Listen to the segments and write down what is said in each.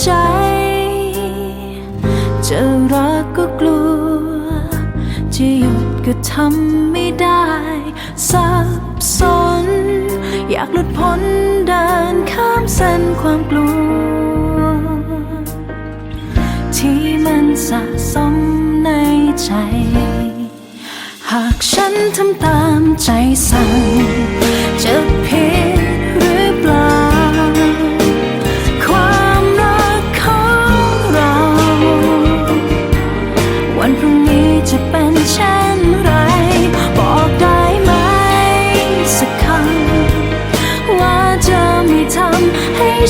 ใจ จะรักก็กลัว จะหยุดก็ทำไม่ได้สับสน อยากหลุดพ้นเดินข้ามเส้นความกลัว ที่มันสะสมในใจ หากฉันทำตามใจสั่งจะ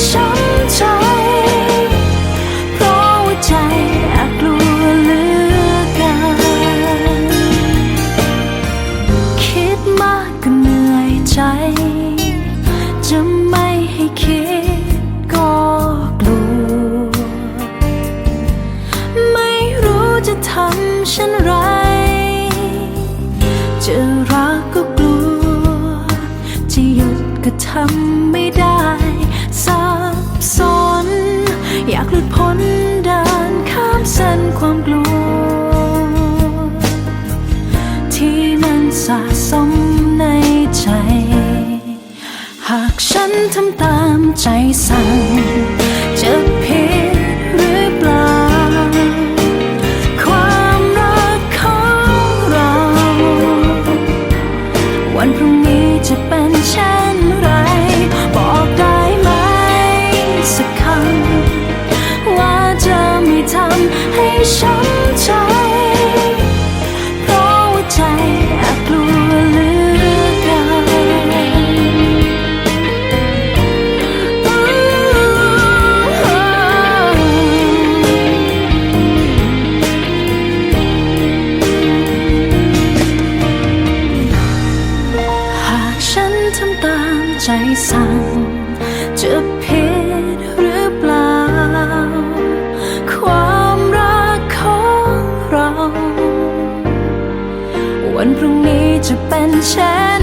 ช้ำใจเพราะว่าใจแอบกลัวเหลือกินคิดมากก็เหนื่อยใจ จะไม่ให้คิดก็กลัว ไม่รู้จะทำเช่นร หลุดพ้นเดินข้ามเส้นความกลัว ที่มันสะสมในใจ หากฉันทำตามใจสั่ง ทำตามใจสั่งจะผิดหรือเปล่า ความรักของเรา วันพรุ่งนี้จะเป็นเช่น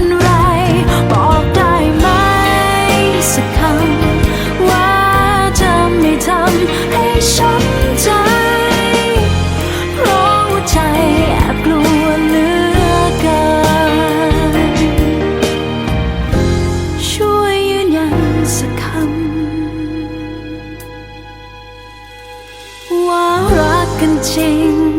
更近